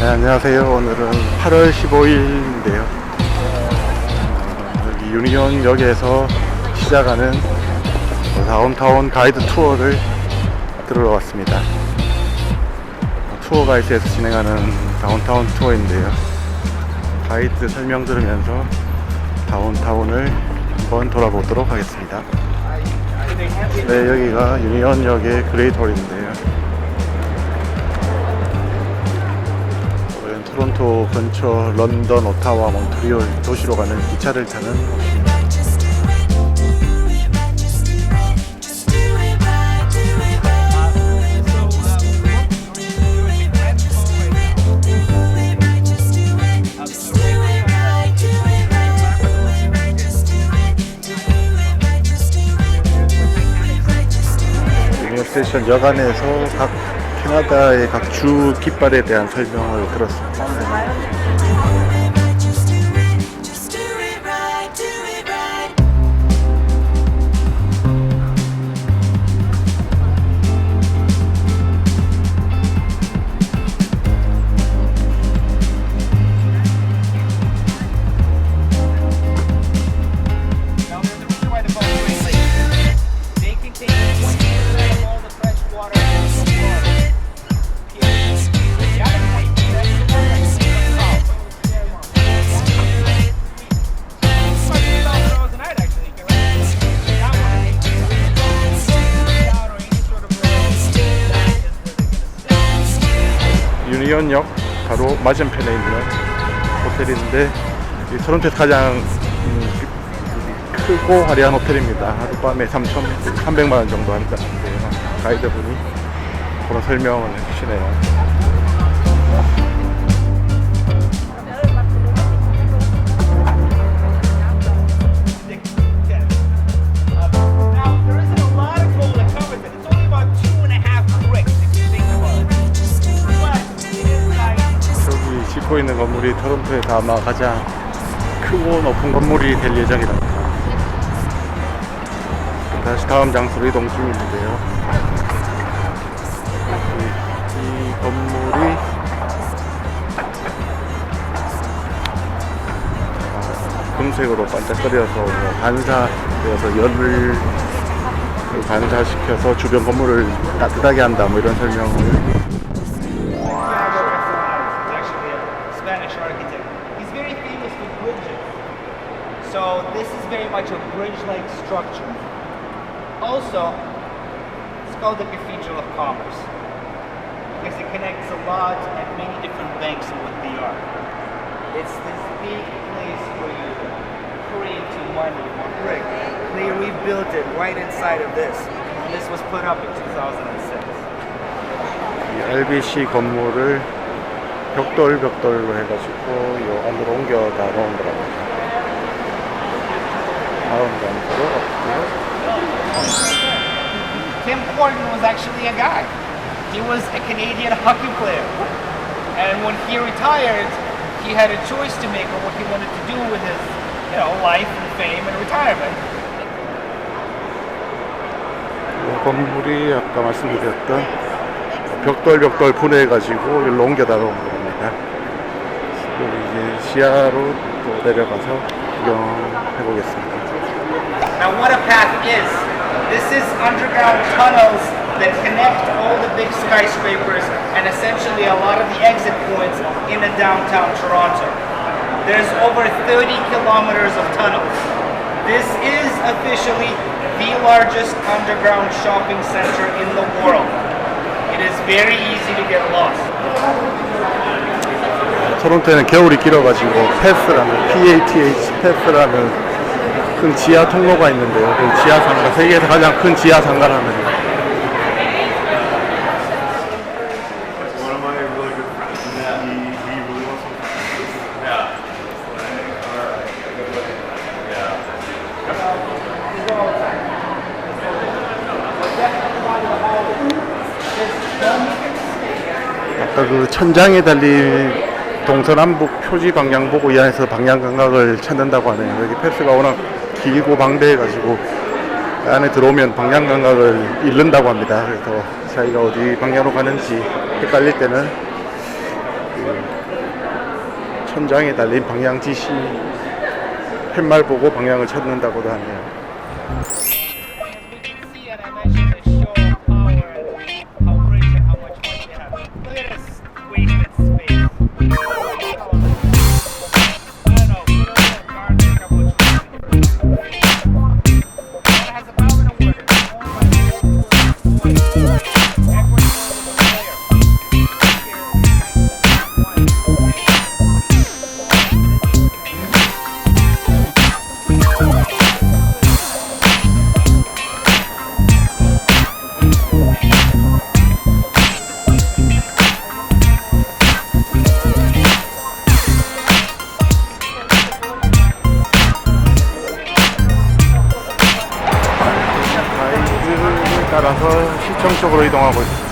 안녕하세요. 오늘은 8월 15일인데요. 어, 여기 유니온역에서 시작하는 다운타운 가이드 투어를 들으러 왔습니다. 어, 투어 가이드에서 진행하는 다운타운 투어인데요. 가이드 설명 들으면서 다운타운을 한번 돌아보도록 하겠습니다. 네, 여기가 유니온역의 그레이트홀인데요. 토론토 근처 런던, 오타와, 몬트리올 도시로 가는 기차를 타는 곳입니다. 스테이션 역 안에서 각 캐나다의 각 주 깃발에 대한 설명을 들었습니다. 맞은편에 있는 호텔인데 이 토론토에서 가장 음, 크고 화려한 호텔입니다. 하룻밤에 3,300만 원 정도 한다는데요. 가이드분이 그런 설명을 해주시네요. 짓고 있는 건물이 토론토에서 아마 가장 크고 높은 건물이 될 예정이랍니다. 다시 다음 장소로 이동 중인데요. 이, 이 건물이 어, 금색으로 반짝거려서 뭐 반사되어서 열을 반사시켜서 주변 건물을 따뜻하게 한다 뭐 이런 설명을 very much a bridge-like structure. Also, it's called the Cathedral of Commerce because it connects a lot and many different banks in what they are. It's this big place where you pray to money or brick. They rebuilt it right inside of this. And this was put up in 2006. 이 RBC 건물을 벽돌 벽돌로 해가지고 요 안으로 옮겨 다 놓은 거랍니 Tim Horton was actually a guy. He was a Canadian hockey player. And when he retired, he had a choice to make on what he wanted to do with his, you know, life and fame and retirement. 이 건물이 아까 말씀드렸던 벽돌 벽돌 분해해가지고 여기로 옮겨 다 놓은 겁니다. 그리고 이제 지하로 또 내려가서 구경해 보겠습니다. Now, what a path is. This is underground tunnels that connect all the big skyscrapers and essentially a lot of the exit points in a downtown Toronto. There's over 30 kilometers of tunnels. This is officially the largest underground shopping center in the world. It is very easy to get lost. 토론토에는 겨울이 길어가지고 패스라는 PATH 패스라는 큰 지하 통로가 있는데요. 그 지하 상가 세계에서 가장 큰 지하. Yeah. 아까 그 천장에 달린 동서남북 표지 방향 보고 이 안에서 방향 감각을 찾는다고 하네요. 여기 패스가 워낙 길고 방대해가지고 안에 들어오면 방향 감각을 잃는다고 합니다. 그래서 자기가 어디 방향으로 가는지 헷갈릴 때는 그 천장에 달린 방향 지시 팻말 보고 방향을 찾는다고도 하네요. 따라서 시청 쪽으로 이동하고 있습니다.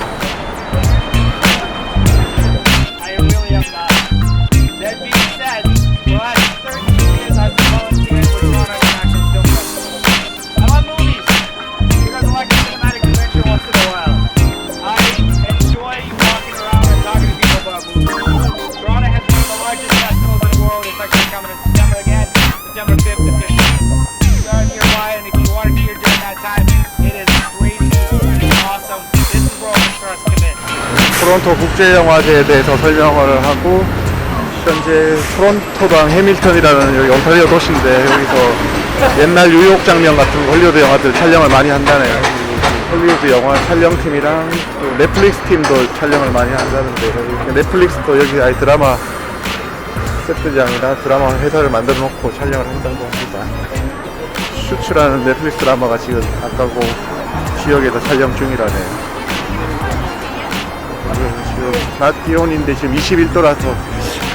토론토 국제영화제에 대해서 설명을 하고 현재 토론토랑 해밀턴이라는 여기 온타리오 도시인데 여기서 옛날 뉴욕 장면 같은 헐리우드 영화들 촬영을 많이 한다네요. 헐리우드 영화 촬영팀이랑 또 넷플릭스 팀도 촬영을 많이 한다는데 넷플릭스도 여기 아예 드라마 세트장이나 드라마 회사를 만들어 놓고 촬영을 한다고 합니다. 슈츠라는 넷플릭스 드라마가 지금 아까고 지역에서 촬영 중이라네요. 지금 낮 기온인데 지금 21도라서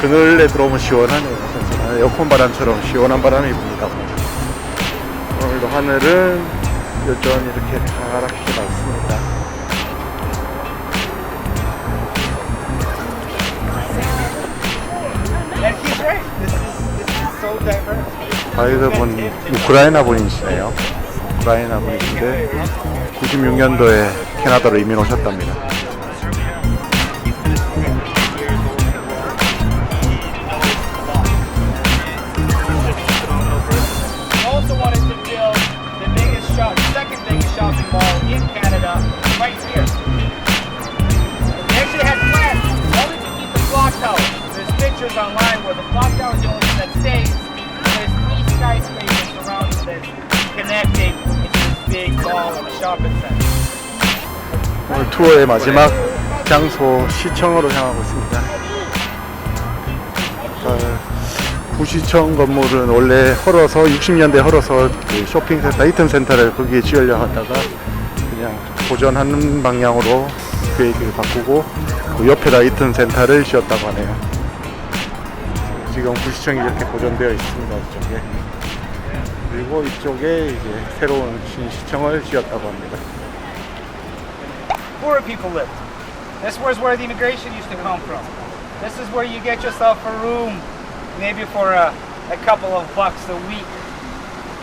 그늘에 들어오면 시원하네요. 에어컨 바람처럼 시원한 바람이 붑니다. 오늘도 하늘은 여전히 이렇게 파랗게 diverse. 가이드분 우크라이나 분이시네요. 우크라이나 분이신데 96년도에 캐나다로 이민 오셨답니다. In Canada, right here. They actually had plans only to keep the clock tower. There's pictures online where the clock tower is the only that stays. There's three skyscrapers surrounding this, connecting into this big mall and shopping center. 오늘 투어의 마지막 장소 시청으로 향하고 있습니다. 어, 구시청 건물은 원래 헐어서 60년대 헐어서 그 쇼핑센터, 이튼 센터를 거기에 지으려 하다가 그냥 보존하는 방향으로 계획을 바꾸고 그 옆에다 이튼 센터를 지었다고 하네요. 지금 구시청이 이렇게 보존되어 있습니다. 이쪽에. 그리고 이쪽에 이제 새로운 신시청을 지었다고 합니다. poorer people lived. This was where the immigration used to come from. This is where you get yourself a room, maybe for a, a couple of bucks a week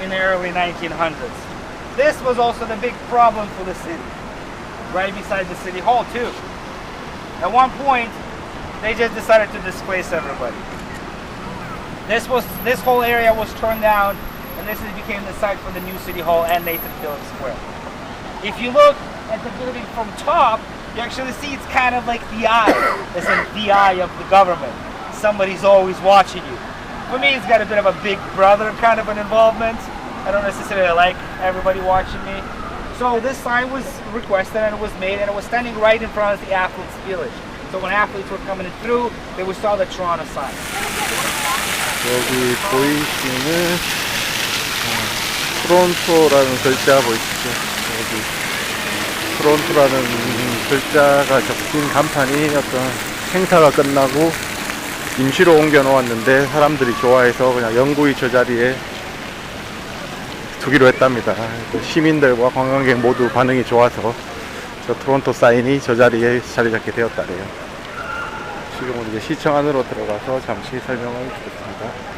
in the early 1900s. This was also the big problem for the city, right beside the city hall too. At one point, they just decided to displace everybody. This was this whole area was torn down, and this is- became the site for the new city hall and Nathan Phillips Square. If you look at the building from top, you actually see it's kind of like the eye. It's like the eye of the government. Somebody's always watching you. For me, it's got a bit of a big brother kind of an involvement. I don't necessarily like everybody watching me. So this sign was requested and it was made and it was standing right in front of the athletes village. So when athletes were coming through, they would saw the Toronto sign. 여기 보이시는 어, 토론토라는 글자 보이시죠? 여기 토론토라는 글자가 적힌 간판이 어떤 행사가 끝나고 임시로 옮겨 놓았는데 사람들이 좋아해서 그냥 영구히 저 자리에 두기로 했답니다. 그 시민들과 관광객 모두 반응이 좋아서 저 토론토 사인이 저 자리에 자리 잡게 되었다래요. 지금은 이제 시청 안으로 들어가서 잠시 설명을 드렸습니다.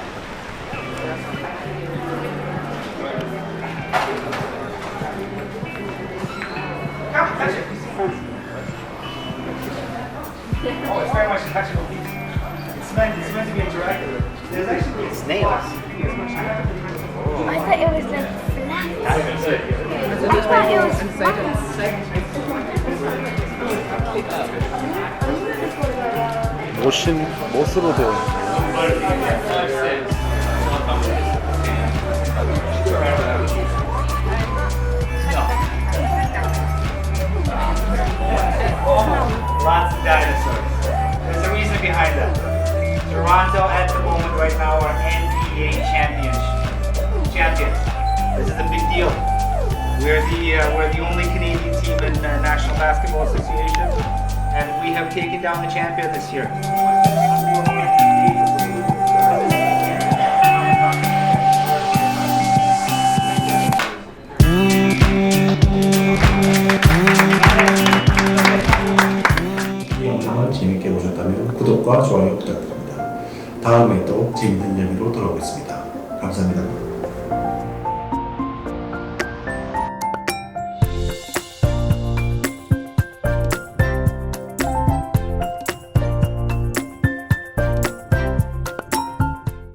못신 못으로 되어 있는 Lots of dinosaurs. There's a reason behind that. Toronto at the moment right now are NBA champions. Champions. This is a big deal. We're the uh, we're the only Canadian team in uh, National Basketball Association, and we have taken down the champion this year. 좋아요 부탁드립니다. 다음에 또 재밌는 이야기로 돌아오겠습니다. 감사합니다.